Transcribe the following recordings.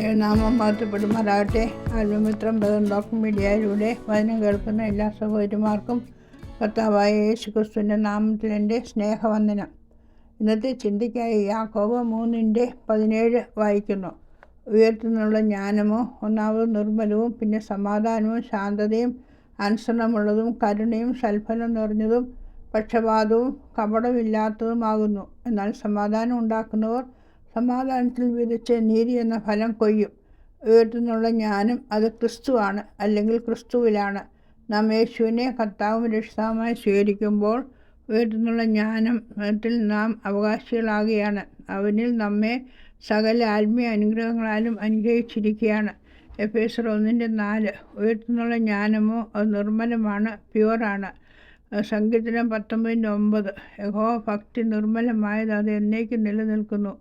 ദൈവനാമം മഹത്വപ്പെടുമാറാകട്ടെ ആത്മമിത്രം ബദം ഡോക്ടർ മീഡിയയിലൂടെ വചനം കേൾക്കുന്ന എല്ലാ സഹോദരിമാർക്കും കർത്താവായ യേശു ക്രിസ്തുവിന്റെ നാമത്തിൽ എന്റെ സ്നേഹവന്ദനം. ഇന്നത്തെ ചിന്തയ്ക്കായി യാക്കോബ് മൂന്നിന്റെ പതിനേഴ് വായിക്കുന്നു. ഉയർത്തുന്നുള്ള ജ്ഞാനമോ ഒന്നാമത് നിർമ്മലവും പിന്നെ സമാധാനവും ശാന്തതയും അനുസരണമുള്ളതും കരുണയും സൽഫലം നിറഞ്ഞതും പക്ഷപാതവും കപടമില്ലാത്തതുമാകുന്നു. എന്നാൽ സമാധാനം ഉണ്ടാക്കുന്നവർ സമാധാനത്തിൽ വിതച്ച് നീതി എന്ന ഫലം കൊയ്യും. ഉയർത്തുന്നുള്ള ജ്ഞാനം അത് ക്രിസ്തുവാണ് അല്ലെങ്കിൽ ക്രിസ്തുവിലാണ്. നാം യേശുവിനെ കർത്താവും രക്ഷിതാവുമായി സ്വീകരിക്കുമ്പോൾ ഉയർത്തുന്നുള്ള ജ്ഞാനത്തിൽ നാം അവകാശികളാകുകയാണ്. അവനിൽ നമ്മെ സകല ആത്മീയ അനുഗ്രഹങ്ങളാലും അനുഗ്രഹിച്ചിരിക്കുകയാണ്. എഫ് എസ് ഒന്നിന്റെ നാല് ഉയർത്തുന്നുള്ള ജ്ഞാനമോ അത് നിർമ്മലമാണ് പ്യുവറാണ്. സങ്കീർത്തനം പത്തൊമ്പതിന്റെ ഒമ്പത് യഹോ ഭക്തി നിർമ്മലമായത് അത് എന്നേക്കും നിലനിൽക്കുന്നു.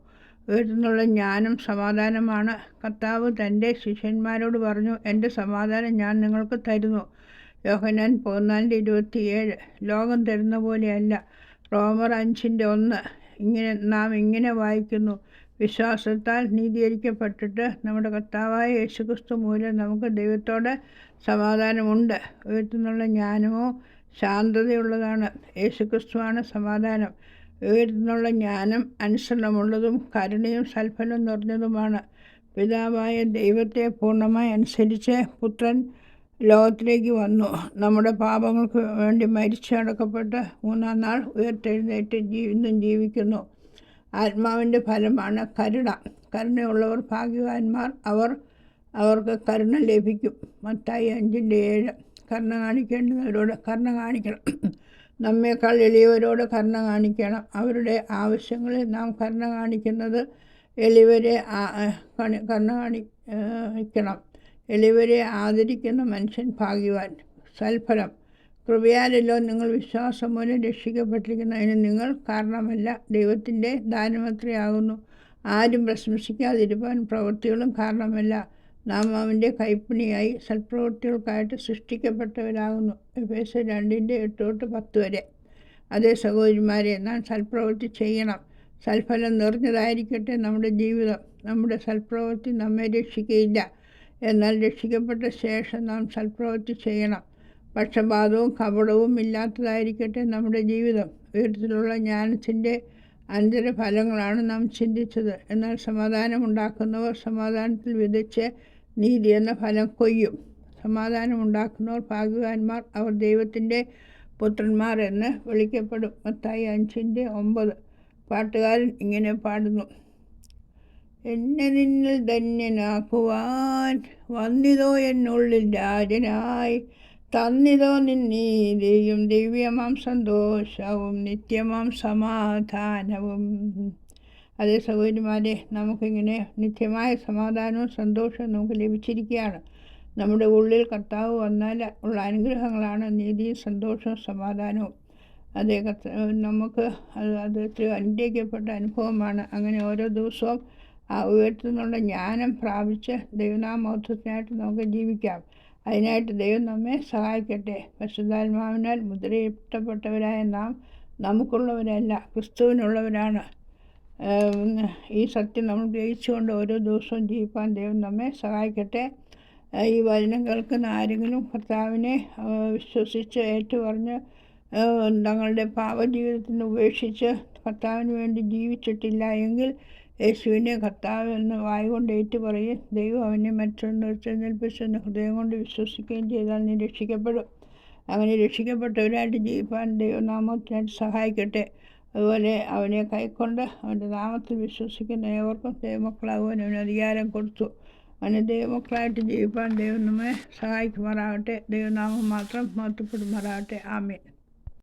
ഉയർത്തുന്നുള്ള ജ്ഞാനം സമാധാനമാണ്. കർത്താവ് തന്റെ ശിഷ്യന്മാരോട് പറഞ്ഞു എന്റെ സമാധാനം ഞാൻ നിങ്ങൾക്ക് തരുന്നു. യോഹനാൻ പതിനാലിന്റെ ഇരുപത്തിയേഴ്. ലോകം തരുന്ന പോലെയല്ല. റോമർ അഞ്ചിന്റെ ഒന്ന്. ഇങ്ങനെ നാം ഇങ്ങനെ വായിക്കുന്നു. വിശ്വാസത്താൽ നീതീകരിക്കപ്പെട്ടിട്ട് നമ്മുടെ കർത്താവായ യേശുക്രിസ്തു മൂലം നമുക്ക് ദൈവത്തോട് സമാധാനമുണ്ട്. ഉയർത്തുന്നുള്ള ജ്ഞാനമോ ശാന്തതയുള്ളതാണ്. യേശുക്രിസ്തുവാണ് സമാധാനം. ഉയർന്നുള്ള ജ്ഞാനം അനുസരണമുള്ളതും കരുണയും സൽഫലം നിറഞ്ഞതുമാണ്. പിതാവായ ദൈവത്തെ പൂർണമായി അനുസരിച്ച് പുത്രൻ ലോകത്തിലേക്ക് വന്നു. നമ്മുടെ പാപങ്ങൾക്ക് വേണ്ടി മരിച്ചടക്കപ്പെട്ട് മൂന്നാം നാൾ ഉയർത്തെഴുന്നേറ്റ് ജീവിതം ജീവിക്കുന്നു. ആത്മാവിന്റെ ഫലമാണ് കരുണ. കരുണയുള്ളവർ ഭാഗ്യവാന്മാർ. അവർ അവർക്ക് കരുണ ലഭിക്കും. മത്തായി അഞ്ചിന്റെ ഏഴ്. കരുണ കാണിക്കേണ്ടുന്നവരോട് കരുണ കാണിക്കണം. നമ്മേക്കാൾ എളിയവരോട് കരുണ കാണിക്കണം. അവരുടെ ആവശ്യങ്ങളിൽ നാം കരുണ കാണിക്കുന്നത് എളിവരെ കരുണ കാണിക്കണം എളിവരെ ആദരിക്കുന്ന മനുഷ്യൻ ഭാഗ്യവാൻ. സൽഫലം. കൃപയാലല്ലോ നിങ്ങൾ വിശ്വാസം മൂലം രക്ഷിക്കപ്പെട്ടിരിക്കുന്നതിന് നിങ്ങൾ കാരണമല്ല. ദൈവത്തിന്റെ ദാനമത്രയാകുന്നു. ആരും പ്രശംസിക്കാതിരുപ്പാൻ പ്രവൃത്തികളും കാരണമല്ല. നാം അവന്റെ കൈപ്പണിയായി സൽപ്രവൃത്തികൾക്കായിട്ട് സൃഷ്ടിക്കപ്പെട്ടവരാകുന്നു. എഫ് രണ്ടിന്റെ എട്ട് തൊട്ട് പത്ത് വരെ. അതേ സഹോദരിമാരെ നാം സൽപ്രവൃത്തി ചെയ്യണം. സൽഫലം നിറഞ്ഞതായിരിക്കട്ടെ നമ്മുടെ ജീവിതം. നമ്മുടെ സൽപ്രവൃത്തി നമ്മെ രക്ഷിക്കുകയില്ല എന്നാൽ രക്ഷിക്കപ്പെട്ട ശേഷം നാം സൽപ്രവൃത്തി ചെയ്യണം. പക്ഷപാതവും കപടവും ഇല്ലാത്തതായിരിക്കട്ടെ നമ്മുടെ ജീവിതം. ഉയരത്തിലുള്ള ജ്ഞാനത്തിന്റെ അനന്തരഫലങ്ങളാണ് നാം ചിന്തിച്ചത്. എന്നാൽ സമാധാനമുണ്ടാക്കുന്നവർ സമാധാനത്തിൽ വിതച്ച് നീതി എന്ന ഫലം കൊയ്യും. സമാധാനമുണ്ടാക്കുന്നവർ ഭാഗ്യവാന്മാർ അവർ ദൈവത്തിന്റെ പുത്രന്മാർ എന്ന് വിളിക്കപ്പെടും. മത്തായി അഞ്ചിന്റെ ഒമ്പത്. പാട്ടുകാരൻ ഇങ്ങനെ പാടുന്നു. എന്നെ നിന്നിൽ ധന്യനാക്കുവാൻ വന്നിതോ എന്നുള്ളിൽ രാജനായി. തന്നിതോ നിന്നീതിയും ദിവ്യമാം സന്തോഷവും നിത്യമാം സമാധാനവും. അതേ സഹോദരിമാരെ നമുക്കിങ്ങനെ നിത്യമായ സമാധാനവും സന്തോഷവും നമുക്ക് ലഭിച്ചിരിക്കുകയാണ്. നമ്മുടെ ഉള്ളിൽ കർത്താവ് വന്നാൽ ഉള്ള അനുഗ്രഹങ്ങളാണ് നീതിയും സന്തോഷവും സമാധാനവും. അതേ നമുക്ക് അത് അത് അനുഗ്രഹിക്കപ്പെട്ട അനുഭവമാണ്. അങ്ങനെ ഓരോ ദിവസവും ആ ഉയർത്തുന്നുള്ള ജ്ഞാനം പ്രാപിച്ച് ദൈവനാമോത്വത്തിനായിട്ട് നമുക്ക് ജീവിക്കാം. അതിനായിട്ട് ദൈവം നമ്മെ സഹായിക്കട്ടെ. പരിശുദ്ധാത്മാവിനാൽ മുദ്രയിട്ടപ്പെട്ടവരായ നാം നമുക്കുള്ളവരല്ല ക്രിസ്തുവിനുള്ളവരാണ്. ഈ സത്യം നമ്മൾ ഗ്രഹിച്ചുകൊണ്ട് ഓരോ ദിവസവും ജീവിപ്പാൻ ദൈവം നമ്മെ സഹായിക്കട്ടെ. ഈ വചനം കേൾക്കുന്ന ആരെങ്കിലും ഭർത്താവിനെ വിശ്വസിച്ച് ഏറ്റുപറഞ്ഞ് തങ്ങളുടെ പാപജീവിതത്തിന് ഉപേക്ഷിച്ച് കർത്താവിന് വേണ്ടി ജീവിച്ചിട്ടില്ല എങ്കിൽ യേശുവിനെ കർത്താവ് എന്ന് വായുകൊണ്ട് ഏറ്റുപറയും. ദൈവം അവനെ മറ്റൊന്ന് തിരഞ്ഞെടുപ്പിച്ചെന്ന് ഹൃദയം കൊണ്ട് വിശ്വസിക്കുകയും ചെയ്താൽ നീ രക്ഷിക്കപ്പെടും. അങ്ങനെ രക്ഷിക്കപ്പെട്ടവരായിട്ട് ജീവിക്കാൻ ദൈവനാമത്തിനായിട്ട് സഹായിക്കട്ടെ. അതുപോലെ അവനെ കൈക്കൊണ്ട് അവന്റെ നാമത്തിൽ വിശ്വസിക്കുന്ന ഏവർക്കും ദൈവമക്കളാകുവാൻ അവന് അധികാരം കൊടുത്തു. അവനെ ദൈവമക്കളായിട്ട് ജീവിപ്പാൻ ദൈവം നമ്മെ സഹായിക്കുമാറാകട്ടെ. ദൈവനാമം മാത്രം മഹത്വപ്പെടുമാറാകട്ടെ. ആമേ